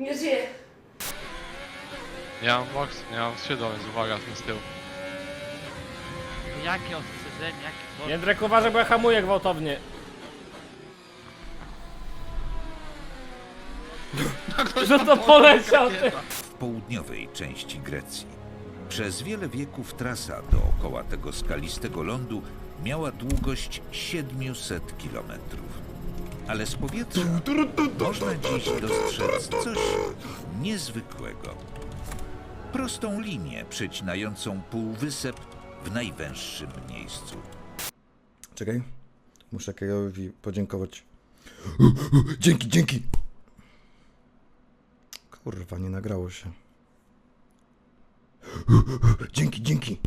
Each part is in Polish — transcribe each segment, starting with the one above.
Nie żyje. Ja mam box, ja mam skrzydło, więc uwaga, ten z tyłu. Jakie ostrzeżenie, jakie... Jędrek uważaj, bo ja hamuję gwałtownie. Że to poleciał ty. w południowej części Grecji. Przez wiele wieków trasa dookoła tego skalistego lądu miała długość 700 kilometrów. Ale z powietrza można dziś dostrzec coś niezwykłego. Prostą linię przecinającą półwysep w najwęższym miejscu. Czekaj. Muszę Kajowi podziękować. Dzięki, dzięki! Kurwa, nie nagrało się. Dzięki, dzięki!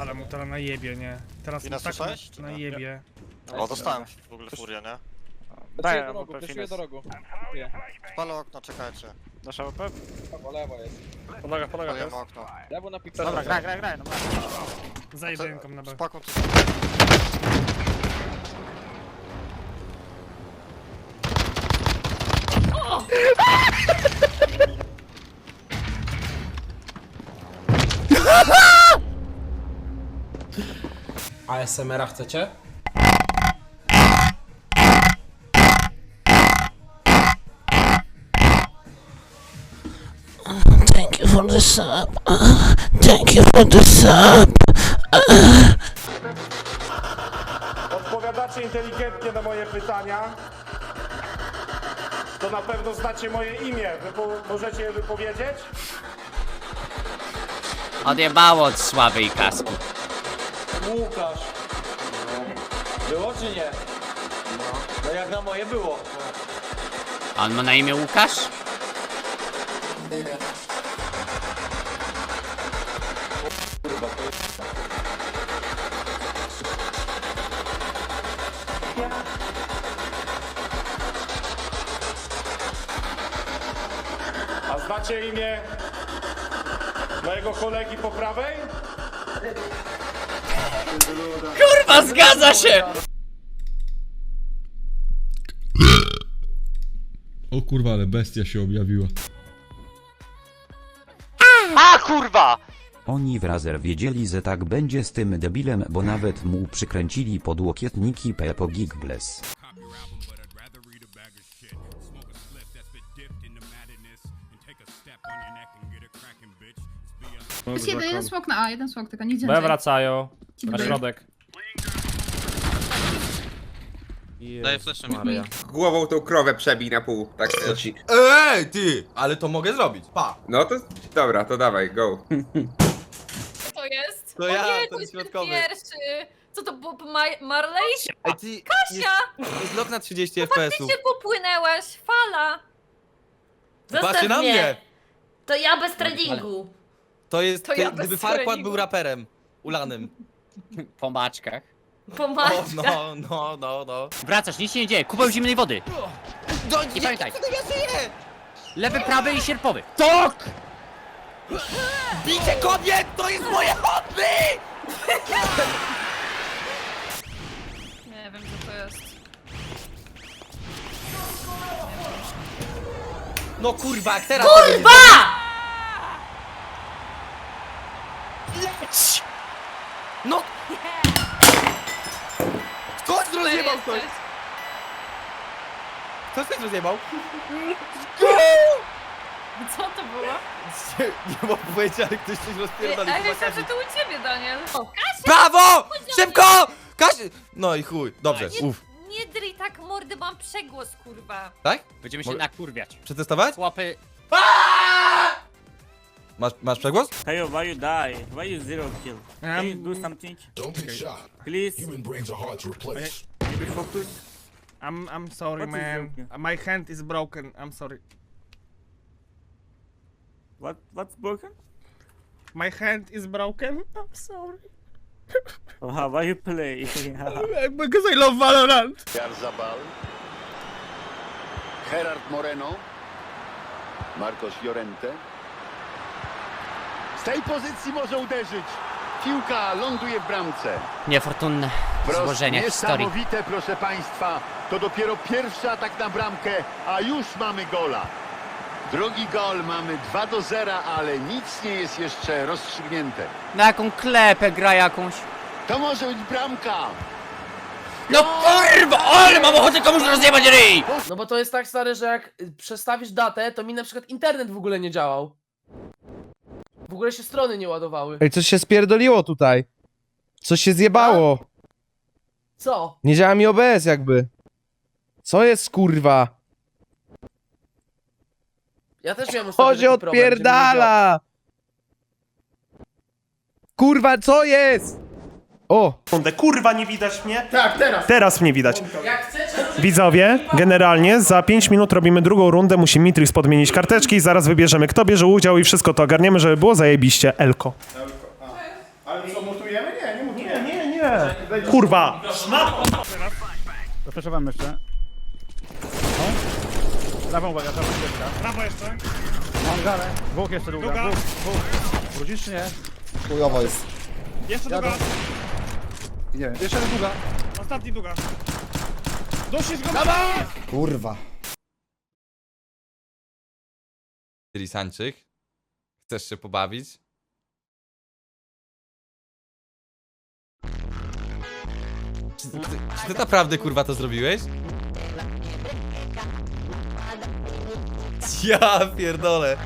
Ale mu teraz najebie, nie? Teraz I mu nas tak słyszałeś, czy nie? najebie. O, dostałem w ogóle furię, nie? Daję, do rogu, fleszuję do rogu. Spalę okno, czekajcie. Dasz AWP? Po lewo jest. Pomaga, pomaga Spaliłem okno. Lewo na pikselę. Dobra, graj, graj, graj, no Za jedynką na B. Spakuj tu. ASMR-a chcecie? Thank you for the sub. Thank you for the sub. Odpowiadacie inteligentnie na moje pytania. To na pewno znacie moje imię. Wypo- możecie je wypowiedzieć? Odjebało od sławy i kaski. Łukasz. Było czy nie? No jak na moje było. A on ma na imię Łukasz? A znacie imię mojego kolegi po prawej? Kurwa, zgadza się! O kurwa, ale bestia się objawiła. A kurwa! Oni w Razer wiedzieli, że tak będzie z tym debilem, bo nawet mu przykręcili podłokietniki Pepo Gigbles. Jest jeden, jeden smok na A, jeden smok, tylko nie B wracają. Na środek. Daję flashem. Głową tą krowę przebij na pół. Tak ci. Ej, ty! Ale to mogę zrobić, pa! No to dobra, to dawaj, go. To jest? To ja, nie, ten to jest ten środkowy. pierwszy. Co to Bob Ma- Marley? Ej, ty... Kasia! Jest lok na 30 Ty FPS-ów. się popłynęłaś, fala! Patrzcie na mnie! To ja bez treningu. To jest, To ty, ja bez gdyby Farquad treningu. był raperem. Ulanym. Po maczkach. Po O, maczkach. no, no, no, no. Wracasz, nic się nie dzieje, kupeł zimnej wody. Do, I pamiętaj. ja żyję! Lewy, prawy i sierpowy. TOK! Bicie kobiet to jest moje hobby! Nie wiem, co to jest. No kurwa, jak teraz... Kurwa! No! Ktoś rozjebał ktoś! Ktoś coś rozjebał? Co to było? Nie mogę powiedzieć, ale ktoś coś rozpierdolił. Ale chyba że Kasi. to u ciebie, Daniel. O, Kasia, Brawo! Szybko! Kasia! No i chuj, dobrze, nie, uff. nie dryj tak mordy, mam przegłos, kurwa. Tak? Będziemy się Mogę- nakurwiać. Przetestować? Chłopy, Masz, masz przegłos? Hey, why you die? Why you zero kill? Can you do something? Please. Human brains are hard to replace. focus. I'm I'm sorry, man. My hand is broken. I'm sorry. What what's broken? My hand is broken. I'm sorry. Oh, why you play? Because I love Valorant. Jarzabal. Gerard Moreno. Marcos Llorente. Z tej pozycji może uderzyć. Piłka ląduje w bramce. niefortunne. Złożenie historii. Niesamowite, proszę Państwa. To dopiero pierwszy atak na bramkę, a już mamy gola. Drugi gol mamy 2 do 0, ale nic nie jest jeszcze rozstrzygnięte. Na jaką klepę gra jakąś? To może być bramka. No kurwa, ale mam ochotę komuś rozjebać ryj! No bo to jest tak stary, że jak przestawisz datę, to mi na przykład internet w ogóle nie działał. W ogóle się strony nie ładowały. Ej, coś się spierdoliło tutaj. Coś się zjebało. Co? Nie działa mi OBS jakby. Co jest kurwa? Ja też miałem ostatnio Co się taki problem, że mi nie działa. odpierdala? Kurwa, co jest? O! Kurwa, nie widać mnie? Tak, teraz. Teraz mnie widać. Jak chcecie, Widzowie, generalnie za 5 minut robimy drugą rundę, musi Mitrix podmienić karteczki i zaraz wybierzemy kto bierze udział i wszystko to ogarniemy, żeby było zajebiście. Elko. Ale co, mutujemy? Nie, nie mutujemy. Nie, nie, nie. Kurwa. Zapraszam jeszcze. Prawą uwaga, prawą uwaga. Prawo jeszcze. Mam galę. Dwóch jeszcze długa. Długa. Dwóch, dwóch. Wrócisz czy nie? Chujowo jest. Jeszcze długa. Nie, jeszcze raz długa. Ostatni długa. Dusisz go! Kurwa. Lisanczyk? Chcesz się pobawić? Czy, ty- czy ty naprawdę kurwa to zrobiłeś? Ja pierdolę.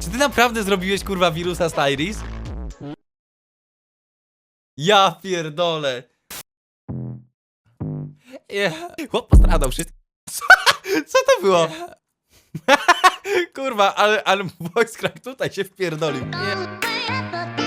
Czy ty naprawdę zrobiłeś kurwa wirusa z Iris? Ja pierdolę. Chłop postradał wszystko. Co? Co to było? Kurwa, ale, ale voice crack tutaj się wpierdolił. Nie.